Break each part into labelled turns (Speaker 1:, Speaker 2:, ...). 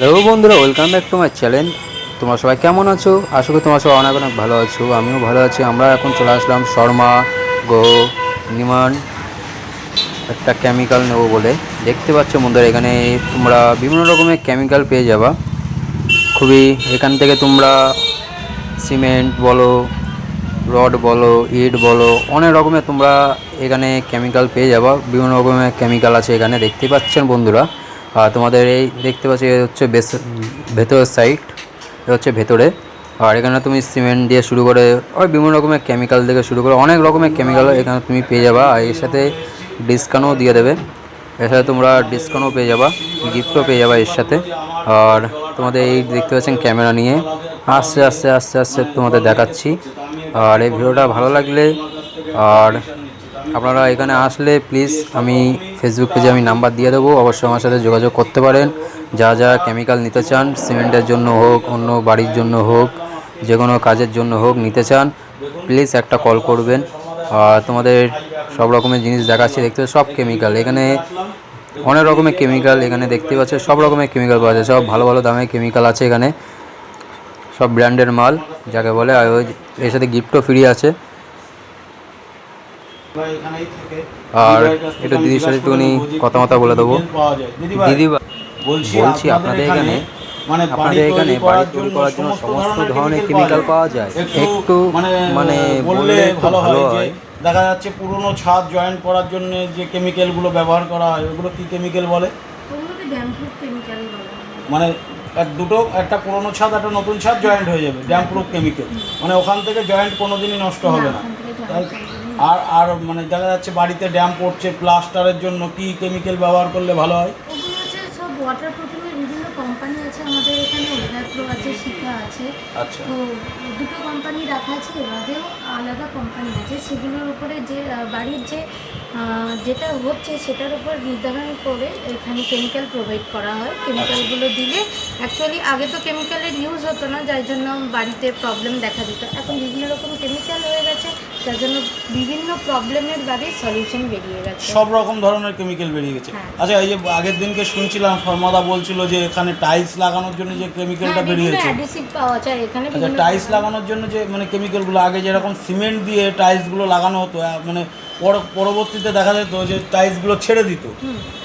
Speaker 1: Hello বন্ধুরা welcome back to my channel তোমরা সবাই কেমন আছো? আশা করি তোমরা সবাই অনেক অনেক ভালো আছো, আমিও ভালো আছি। আমরা এখন চলে আসলাম শর্মা, গো, নিমান, একটা কেমিক্যাল নেব বলে। দেখতে পাচ্ছ বন্ধুরা, এখানে তোমরা বিভিন্ন রকমের কেমিক্যাল পেয়ে যাবা। খুবই এখান থেকে তোমরা সিমেন্ট বলো রড বলো, ইট বলো, অনেক রকমের তোমরা এখানে কেমিক্যাল পেয়ে যাবা। বিভিন্ন রকমের কেমিক্যাল আছে এখানে, দেখতে পাচ্ছেন বন্ধুরা। আর তোমাদের এই দেখতে পাচ্ছি হচ্ছে বেস ভেতরের সাইড এটা হচ্ছে ভেতরে। আর এখানে তুমি সিমেন্ট দিয়ে শুরু করে, ওই বিভিন্ন রকমের কেমিক্যাল থেকে শুরু করে, অনেক রকমের কেমিক্যাল এখানে তুমি পেয়ে যাবা। আর এর সাথে ডিসকাউন্টও দিয়ে দেবে। এর সাথে তোমরা ডিসকাউন্টও পেয়ে যাবা গিফটও পেয়ে যাবা এর সাথে। আর তোমাদের এই দেখতে পাচ্ছেন ক্যামেরা নিয়ে। আস্তে আস্তে আস্তে আস্তে তোমাদের দেখাচ্ছি। আর এই ভিডিওটা ভালো লাগলে, আর আপনারা এখানে আসলে প্লিজ আমি ফেসবুক পেজে আমি নাম্বার দিয়ে দেবো। অবশ্যই আমার সাথে যোগাযোগ করতে পারেন। যা যা কেমিক্যাল নিতে চান সিমেন্টের জন্য হোক, অন্য বাড়ির জন্য হোক যে কোনো কাজের জন্য হোক নিতে চান প্লিজ একটা কল করবেন। আর তোমাদের সব রকমের জিনিস দেখাচ্ছি, দেখতে সব কেমিক্যাল এখানে অনেক রকমের কেমিক্যাল এখানে দেখতে পাচ্ছ, সব রকমের কেমিক্যাল পাওয়া যায়। সব ভালো ভালো দামের কেমিক্যাল আছে এখানে। সব ব্র্যান্ডের মাল, যাকে বলে, আর ওই এর সাথে গিফটও ফ্রি আছে। আর একটু দিদির সাথে একটুখানি কথা মতা বলে দেবো। দিদি
Speaker 2: বলছি
Speaker 1: বলছি আপনাদের এখানে
Speaker 2: মানে
Speaker 1: আপনাদের এখানে বাড়ি তৈরি করার জন্য সমস্ত ধরনের কেমিক্যাল পাওয়া যায়। একটু মানে বললে একটু
Speaker 2: ভালো হয় দেখা যাচ্ছে পুরনো ছাদ জয়েন্ট করার জন্য যে কেমিক্যালগুলো ব্যবহার করা হয় ওগুলো কি কেমিক্যাল বলে?
Speaker 3: ওগুলোকে ড্যামপ্রুফ কেমিক্যাল বলা।
Speaker 2: মানে এক দুটো একটা পুরনো ছাদ একটা নতুন ছাদ জয়েন্ট হয়ে যাবে ড্যাম প্রুফ কেমিক্যাল মানে ওখান থেকে জয়েন্ট কোনোদিনই নষ্ট হবে না। আর আর মানে দেখা যাচ্ছে বাড়িতে ড্যাম পড়ছে প্লাস্টারের জন্য কি কেমিক্যাল ব্যবহার করলে ভালো হয়?
Speaker 3: ওগুলো হচ্ছে সব ওয়াটার কোম্পানি আছে আমাদের এখানে ওয়েদারপ্রো আছে শিখা আছে।
Speaker 2: আচ্ছা।
Speaker 3: তো দুটো কোম্পানি রাখা আছে এবারেও আলাদা কোম্পানি আছে। সেগুলোর উপরে যে বাড়ির যে যেটা হচ্ছে সেটার উপর নির্ধারণ করে এখানে কেমিক্যাল প্রোভাইড করা হয়। কেমিক্যালগুলো দিলে অ্যাকচুয়ালি আগে তো কেমিক্যালের ইউজ হতো না যার জন্য বাড়িতে প্রবলেম দেখা দিত। এখন বিভিন্ন রকম কেমিক্যাল হয়ে গেছে যার জন্য বিভিন্ন প্রবলেমের বাড়ির সলিউশন বেরিয়ে গেছে।
Speaker 2: সব রকম ধরনের কেমিক্যাল বেরিয়ে গেছে।
Speaker 3: হ্যাঁ।
Speaker 2: আচ্ছা এই যে আগের দিনকে শুনছিলাম ফর্মাদা বলছিল যে এখানে টাইলস লাগানোর জন্য যে কেমিক্যালটা বেরিয়েছে। আচ্ছা টাইলস লাগানোর জন্য যে মানে কেমিক্যালগুলো আগে যেরকম সিমেন্ট দিয়ে টাইলসগুলো লাগানো হতো মানে পর- পরবর্তীতে দেখা যেত যে টাইলসগুলো ছেড়ে দিত।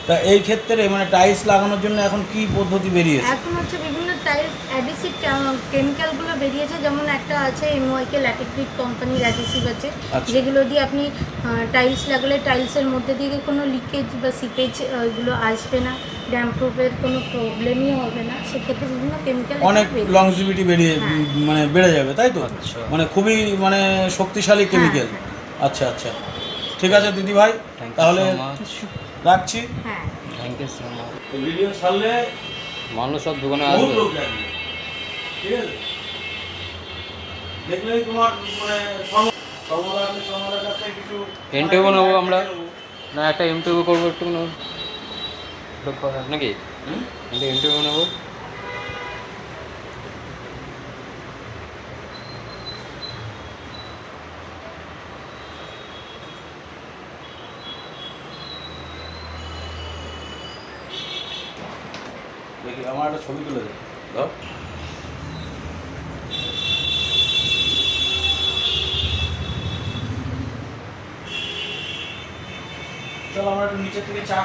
Speaker 2: তা এই ক্ষেত্রে মানে টাইলস লাগানোর জন্য এখন কি পদ্ধতি বেরিয়েছে?
Speaker 3: এখন হচ্ছে বিভিন্ন টাইপ অ্যাডিসিভ কেমিক্যালগুলো বেরিয়েছে যেমন একটা আছে এমওয়াইকে ল্যাটিক্রিক কোম্পানির অ্যাডিসিভ আছে
Speaker 2: আচ্ছা।
Speaker 3: যেগুলো দিয়ে আপনি টাইলস লাগালে টাইলসের মধ্যে দিয়ে কোনো লিকেজ বা সিপেজ এগুলো আসবে না ড্যাম প্রুফের কোনো প্রবলেমই হবে না সেক্ষেত্রে বিভিন্ন কেমিক্যাল
Speaker 2: অনেক লংজিভিটি বেরিয়ে
Speaker 3: হ্যাঁ।
Speaker 2: মানে বেড়ে যাবে তাই তো?
Speaker 1: আচ্ছা।
Speaker 2: মানে খুবই মানে শক্তিশালী কেমিক্যাল আচ্ছা আচ্ছা। ঠিক আছে দিদি ভাই তাহলে রাখছি।
Speaker 3: হ্যাঁ।
Speaker 1: Thank you so much
Speaker 2: video ছাড়লে
Speaker 1: মানুষ সব দোকানে আসবে।
Speaker 2: লোক ঠিক আছে? দেখলেই তোমার মানে সম- সর্বদার সর্বদার কাছ কিছু
Speaker 1: ইন্টারভিউ নেব আমরা। না একটা ইন্টারভিউ করব একটু নেব। নাকি? ইন্টারভিউ নেব।
Speaker 2: দেখি আমার একটা ছবি তুলে দে। দাও। চলো আমরা একটু নিচের থেকে চা